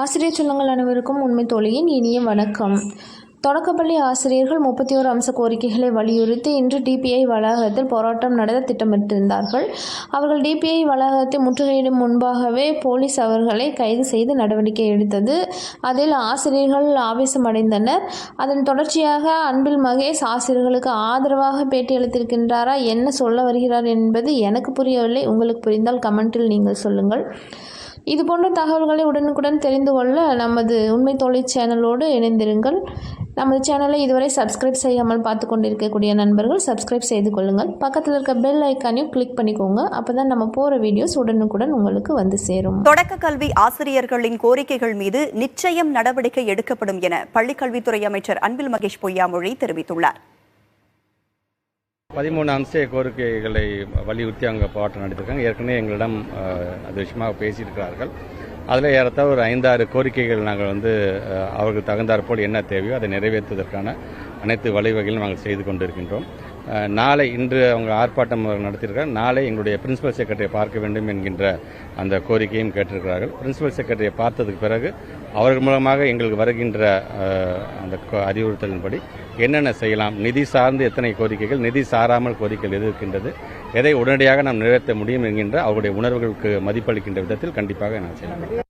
ஆசிரியர் சொல்லுங்கள் அனைவருக்கும் உண்மை தோழியின் இனிய வணக்கம். தொடக்கப்பள்ளி ஆசிரியர்கள் முப்பத்தி ஓரு அம்ச கோரிக்கைகளை வலியுறுத்தி இன்று டிபிஐ வளாகத்தில் போராட்டம் நடத்த திட்டமிட்டிருந்தார்கள். அவர்கள் டிபிஐ வளாகத்தை முற்றுகையிடும் முன்பாகவே போலீஸ் அவர்களை கைது செய்து நடவடிக்கை எடுத்தது. அதில் ஆசிரியர்கள் ஆவேசமடைந்தனர். அதன் தொடர்ச்சியாக அன்பில் மகேஷ் ஆசிரியர்களுக்கு ஆதரவாக பேட்டியளித்திருக்கின்றாரா என்ன சொல்ல வருகிறார் என்பது எனக்கு புரியவில்லை. உங்களுக்கு புரிந்தால் கமெண்ட்டில் நீங்கள் சொல்லுங்கள். இது போன்ற தகவல்களை உடனுக்குடன் தெரிந்து கொள்ள நமது உண்மை தோழி சேனலோடு இணைந்திருங்கள். நமது சேனலை இதுவரை சப்ஸ்கிரைப் செய்யாமல் பார்த்து கொண்டிருக்கக்கூடிய நண்பர்கள் சப்ஸ்கிரைப் செய்து கொள்ளுங்கள். பக்கத்தில் இருக்க பெல் ஐக்கானையும் கிளிக் பண்ணிக்கோங்க. அப்போ தான் நம்ம போகிற வீடியோஸ் உடனுக்குடன் உங்களுக்கு வந்து சேரும். தொடக்க கல்வி ஆசிரியர்களின் கோரிக்கைகள் மீது நிச்சயம் நடவடிக்கை எடுக்கப்படும் என பள்ளிக்கல்வித்துறை அமைச்சர் அன்பில் மகேஷ் பொய்யாமொழி தெரிவித்துள்ளார். பதிமூணு அம்ச கோரிக்கைகளை வலியுறுத்தி அவங்க போராட்டம் நடத்திருக்காங்க. ஏற்கனவே எங்களிடம் அஹ், அது விஷயமாக பேசியிருக்கிறார்கள். அதில் ஏறத்தாழ ஒரு ஐந்தாறு கோரிக்கைகள் நாங்கள் வந்து அவர்கள் தகுந்தாற்போல் என்ன தேவையோ அதை நிறைவேற்றுவதற்கான அனைத்து வழிவகைகளும் நாங்கள் செய்து கொண்டிருக்கின்றோம். நாளை இன்று அவங்க ஆர்ப்பாட்டம் நடத்தியிருக்காங்க நாளை எங்களுடைய பிரின்சிபல் செக்ரட்டரியை பார்க்க வேண்டும் என்கின்ற அந்த கோரிக்கையும் கேட்டிருக்கிறார்கள். பிரின்சிபல் செக்ரட்டரியை பார்த்ததுக்கு பிறகு அவர்கள் மூலமாக எங்களுக்கு வருகின்ற அந்த அறிவுறுத்தலின்படி என்னென்ன செய்யலாம் நிதி சார்ந்து எத்தனை கோரிக்கைகள் நிதி சாராமல் கோரிக்கைகள் எது இருக்கின்றது எதை உடனடியாக நாம் நிறைவேற்ற முடியும் என்கின்ற அவருடைய உணர்வுகளுக்கு மதிப்பளிக்கின்ற விதத்தில் கண்டிப்பாக நான் செய்யலாம்